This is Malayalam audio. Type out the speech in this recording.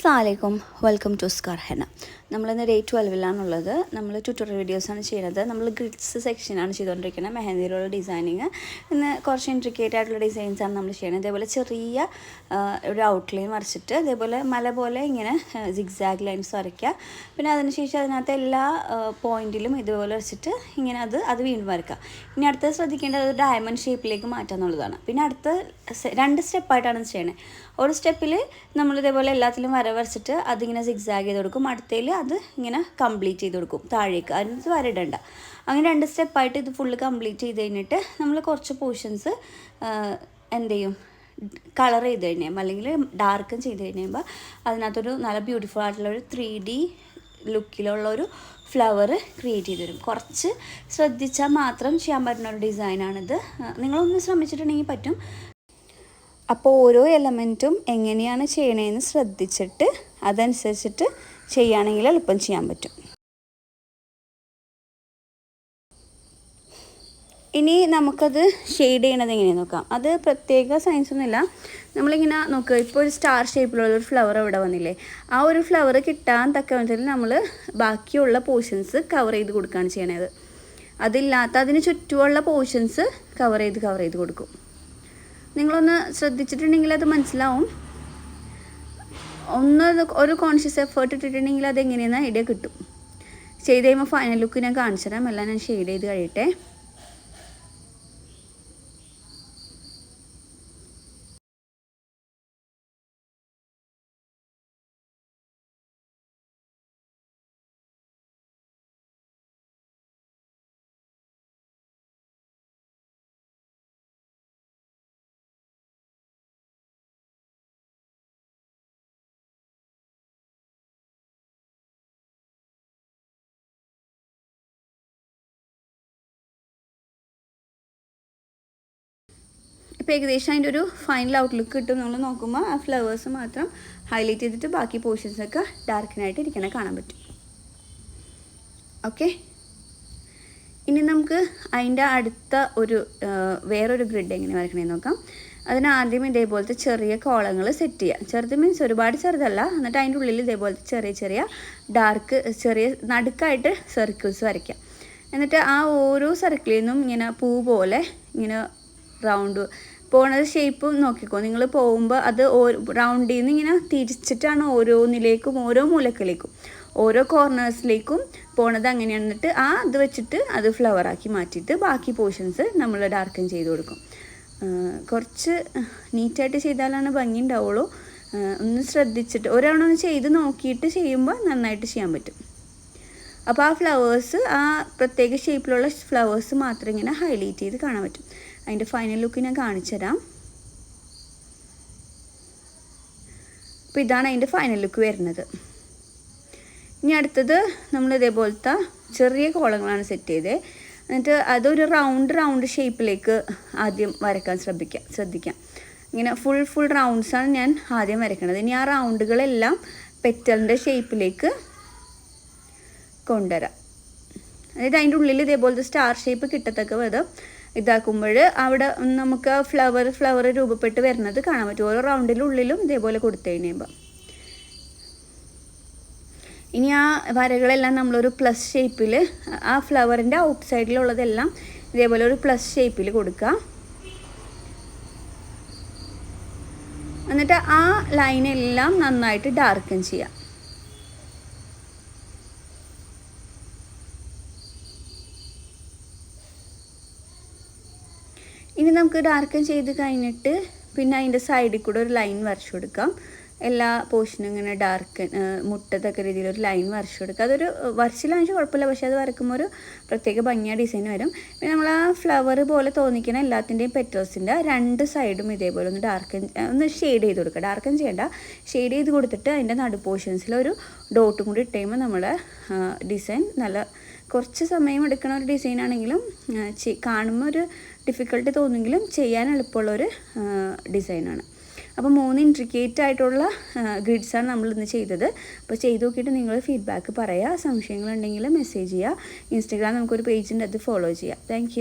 അസ്സാമലൈക്കും വെൽക്കം ടു സ്കാർ ഹെന നമ്മളിന്ന് ഡേ ട്വൽവിലാണുള്ളത് നമ്മൾ ട്യൂട്ടോറിയൽ വീഡിയോസാണ് ചെയ്യുന്നത്. നമ്മൾ ഗ്രിഡ്സ് സെക്ഷനാണ് ചെയ്തുകൊണ്ടിരിക്കുന്നത്. മെഹന്തിയിലുള്ള ഡിസൈനിങ് ഇന്ന് കുറച്ച് ഇൻട്രിക്കേറ്റ് ആയിട്ടുള്ള ഡിസൈൻസാണ് നമ്മൾ ചെയ്യുന്നത്. ഇതേപോലെ ചെറിയ ഒരു ഔട്ട്ലൈൻ വരച്ചിട്ട് ഇതേപോലെ മല പോലെ ഇങ്ങനെ സിഗ്സാഗ് ലൈൻസ് വരയ്ക്കുക. പിന്നെ അതിനുശേഷം അതിനകത്ത് എല്ലാ പോയിന്റിലും ഇതുപോലെ വരച്ചിട്ട് ഇങ്ങനെ അത് അത് വീണ്ടും വരയ്ക്കുക. ഇനി അടുത്തത് ശ്രദ്ധിക്കേണ്ടത് ഡയമണ്ട് ഷേപ്പിലേക്ക് മാറ്റുക എന്നുള്ളതാണ് പിന്നെ അടുത്ത രണ്ട് സ്റ്റെപ്പായിട്ടാണ് ചെയ്യണത് ഒരു സ്റ്റെപ്പിൽ നമ്മൾ ഇതേപോലെ എല്ലാത്തിലും വര വരച്ചിട്ട് അതിങ്ങനെ സിക്സാഗ് ചെയ്ത് കൊടുക്കും. അടുത്തതിൽ അത് ഇങ്ങനെ കംപ്ലീറ്റ് ചെയ്ത് കൊടുക്കും. താഴേക്ക്. അതിനകത്ത് വരയിടണ്ട അങ്ങനെ രണ്ട് സ്റ്റെപ്പായിട്ട് ഇത് ഫുള്ള് കംപ്ലീറ്റ് ചെയ്ത് കഴിഞ്ഞിട്ട് നമ്മൾ കുറച്ച് പോർഷൻസ് എന്ത് ചെയ്യും? കളർ ചെയ്ത് കഴിയുമ്പോൾ അല്ലെങ്കിൽ ഡാർക്കും ചെയ്ത് കഴിയുമ്പോൾ അതിനകത്തൊരു നല്ല ബ്യൂട്ടിഫുൾ ആയിട്ടുള്ള ഒരു ത്രീ ഡി ലുക്കിലുള്ള ഒരു ഫ്ലവർ ക്രിയേറ്റ് ചെയ്ത് തരും. കുറച്ച് ശ്രദ്ധിച്ചാൽ മാത്രം ചെയ്യാൻ പറ്റുന്ന ഒരു ഡിസൈനാണിത് നിങ്ങളൊന്ന് ശ്രമിച്ചിട്ടുണ്ടെങ്കിൽ പറ്റും. അപ്പോൾ ഓരോ എലമെന്റും എങ്ങനെയാണ് ചെയ്യണതെന്ന് ശ്രദ്ധിച്ചിട്ട് അതനുസരിച്ചിട്ട് ചെയ്യുകയാണെങ്കിൽ എളുപ്പം ചെയ്യാൻ പറ്റും. ഇനി നമുക്കത് ഷെയ്ഡ് ചെയ്യണത് എങ്ങനെയാണ് നോക്കാം. അത് പ്രത്യേക സയൻസ് ഒന്നുമില്ല. നമ്മളിങ്ങനെ നോക്കുക. ഇപ്പോൾ ഒരു സ്റ്റാർ ഷേപ്പിലുള്ള ഒരു ഫ്ലവർ ഇവിടെ വന്നില്ലേ. ആ ഒരു ഫ്ലവർ കിട്ടാൻ തക്ക വിധത്തിൽ നമ്മൾ ബാക്കിയുള്ള പോർഷൻസ് കവർ ചെയ്ത് കൊടുക്കുകയാണ് ചെയ്യണത്. അതില്ലാത്ത അതിന് ചുറ്റുമുള്ള പോർഷൻസ് കവർ ചെയ്ത് കവർ ചെയ്ത് കൊടുക്കും. നിങ്ങളൊന്ന് ശ്രദ്ധിച്ചിട്ടുണ്ടെങ്കിൽ അത് മനസ്സിലാവും. ഒന്ന് ഒരു കോൺഷ്യസ് എഫേർട്ട് ഇട്ടിട്ടുണ്ടെങ്കിൽ അത് എങ്ങനെയെന്ന് ഐഡിയ കിട്ടും. ചെയ്ത് കഴിയുമ്പോൾ ഫൈനൽ ലുക്ക് ഞാൻ കാണിച്ചു തരാം എല്ലാം ഞാൻ ഷെയ്ഡ് ചെയ്ത് കഴിയട്ടെ. ഇപ്പോൾ ഏകദേശം അതിന്റെ ഒരു ഫൈനൽ ഔട്ട്ലുക്ക് കിട്ടും നമ്മൾ നോക്കുമ്പോൾ ആ ഫ്ലവേഴ്സ് മാത്രം ഹൈലൈറ്റ് ചെയ്തിട്ട് ബാക്കി പോർഷൻസൊക്കെ ഡാർക്കിനായിട്ട് ഇരിക്കണ കാണാൻ പറ്റും. ഓക്കെ ഇനി നമുക്ക് അതിന്റെ അടുത്ത ഒരു വേറൊരു ഗ്രിഡ് എങ്ങനെ വരക്കണമെന്ന് നോക്കാം. അതിന് ആദ്യം ഇതേപോലത്തെ ചെറിയ കോളങ്ങൾ സെറ്റ് ചെയ്യുക ചെറുത് മീൻസ് ഒരുപാട് ചെറുതല്ല. എന്നിട്ട് അതിന്റെ ഉള്ളിൽ ഇതേപോലത്തെ ചെറിയ ചെറിയ ഡാർക്ക് ചെറിയ നടുക്കായിട്ട് സർക്കിൾസ് വരയ്ക്കുക എന്നിട്ട് ആ ഓരോ സർക്കിളിൽ നിന്നും ഇങ്ങനെ പൂ പോലെ ഇങ്ങനെ റൗണ്ട് പോണത് ഷേപ്പ് നോക്കിക്കോ. നിങ്ങൾ പോകുമ്പോൾ അത് റൗണ്ടിൽ നിന്ന് ഇങ്ങനെ തിരിച്ചിട്ടാണ് ഓരോന്നിലേക്കും ഓരോ മൂലക്കിലേക്കും ഓരോ കോർണേഴ്സിലേക്കും പോണത് അങ്ങനെയാണ്. എന്നിട്ട് ആ ഇത് വെച്ചിട്ട് അത് ഫ്ലവറാക്കി മാറ്റിയിട്ട് ബാക്കി പോർഷൻസ് നമ്മൾ ഡാർക്കൻ ചെയ്ത് കൊടുക്കും. കുറച്ച് നീറ്റായിട്ട് ചെയ്താലാണ് ഭംഗി ഉണ്ടാവുള്ളൂ. ഒന്ന് ശ്രദ്ധിച്ചിട്ട് ഒരെണ്ണം ഒന്ന് ചെയ്ത് നോക്കിയിട്ട് ചെയ്യുമ്പോൾ നന്നായിട്ട് ചെയ്യാൻ പറ്റും. അപ്പോൾ ആ ഫ്ലവേഴ്സ് ആ പ്രത്യേക ഷേപ്പിലുള്ള ഫ്ലവേഴ്സ് മാത്രം ഇങ്ങനെ ഹൈലൈറ്റ് ചെയ്ത് കാണാൻ പറ്റും. അതിന്റെ ഫൈനൽ ലുക്ക് ഞാൻ കാണിച്ചു തരാം അപ്പോൾ ഇതാണ് അതിന്റെ ഫൈനൽ ലുക്ക് വരുന്നത്. ഇനി അടുത്തത് നമ്മൾ ഇതേപോലത്തെ ചെറിയ കോളങ്ങളാണ് സെറ്റ് ചെയ്തത് എന്നിട്ട് അതൊരു റൗണ്ട് റൗണ്ട് ഷേപ്പിലേക്ക് ആദ്യം വരക്കാൻ ശ്രദ്ധിക്കാം ശ്രദ്ധിക്കാം. ഇങ്ങനെ ഫുൾ ഫുൾ റൗണ്ട്സാണ് ഞാൻ ആദ്യം വരയ്ക്കണത്. ഇനി ആ റൗണ്ടുകളെല്ലാം പെറ്റലിന്റെ ഷേപ്പിലേക്ക് കൊണ്ടുവരാം. അതായത് അതിന്റെ ഉള്ളിൽ ഇതേപോലത്തെ സ്റ്റാർ ഷേപ്പ് കിട്ടത്തക്ക വിധം ഇതാക്കുമ്പോൾ അവിടെ നമുക്ക് ഫ്ലവർ ഫ്ലവർ രൂപപ്പെട്ട് വരുന്നത് കാണാൻ പറ്റും. ഓരോ റൗണ്ടിന്റെ ഉള്ളിലും ഇതേപോലെ കൊടുത്തു കഴിയുമ്പോൾ ഇനി ആ വരകളെല്ലാം നമ്മളൊരു പ്ലസ് ഷേപ്പിൽ ആ ഫ്ലവറിന്റെ ഔട്ട് സൈഡിലുള്ളതെല്ലാം ഇതേപോലെ ഒരു പ്ലസ് ഷേപ്പിൽ കൊടുക്കുക. എന്നിട്ട് ആ ലൈനെല്ലാം നന്നായിട്ട് ഡാർക്കൻ ചെയ്യാം ഇനി നമുക്ക് ഡാർക്കൻ ചെയ്ത് കഴിഞ്ഞിട്ട് പിന്നെ അതിന്റെ സൈഡിൽ കൂടെ ഒരു ലൈൻ വരച്ചു കൊടുക്കാം. എല്ലാ പോർഷനും ഇങ്ങനെ ഡാർക്ക് മുട്ടത്തക്ക രീതിയിൽ ഒരു ലൈൻ വരച്ചു കൊടുക്കുക അതൊരു വരച്ചിലാണെങ്കിൽ കുഴപ്പമില്ല. പക്ഷേ അത് വരക്കുമ്പോൾ ഒരു പ്രത്യേക ഭംഗിയ ഡിസൈൻ വരും. പിന്നെ നമ്മൾ ആ ഫ്ലവർ പോലെ തോന്നിക്കുന്ന എല്ലാത്തിന്റെയും പെറ്റേഴ്സിന്റെ രണ്ട് സൈഡും ഇതേപോലെ ഒന്ന് ഡാർക്കൻ ഒന്ന് ഷെയ്ഡ് ചെയ്ത് കൊടുക്കുക. ഡാർക്കൻ ചെയ്യേണ്ട. ഷെയ്ഡ് ചെയ്ത് കൊടുത്തിട്ട് അതിന്റെ നടു പോർഷൻസിൽ ഒരു ഡോട്ടും കൂടി ഇട്ട് കഴിയുമ്പോൾ നമ്മുടെ ഡിസൈൻ നല്ല കുറച്ച് സമയം എടുക്കുന്ന ഒരു ഡിസൈൻ ആണെങ്കിലും കാണുമ്പോൾ ഒരു ഡിഫിക്കൽട്ടി തോന്നുമെങ്കിലും ചെയ്യാൻ എളുപ്പമുള്ളൊരു ഡിസൈനാണ്. അപ്പോൾ മൂന്ന് ഇൻട്രിക്കേറ്റ് ആയിട്ടുള്ള ഗ്രിഡ്സാണ് നമ്മൾ ഇന്ന് ചെയ്തത്. അപ്പോൾ ചെയ്ത് നോക്കിയിട്ട് നിങ്ങൾ ഫീഡ്ബാക്ക് പറയുക. സംശയങ്ങളുണ്ടെങ്കിൽ മെസ്സേജ് ചെയ്യുക. ഇൻസ്റ്റഗ്രാം നമുക്കൊരു പേജിന്റെ അത് ഫോളോ ചെയ്യുക. താങ്ക്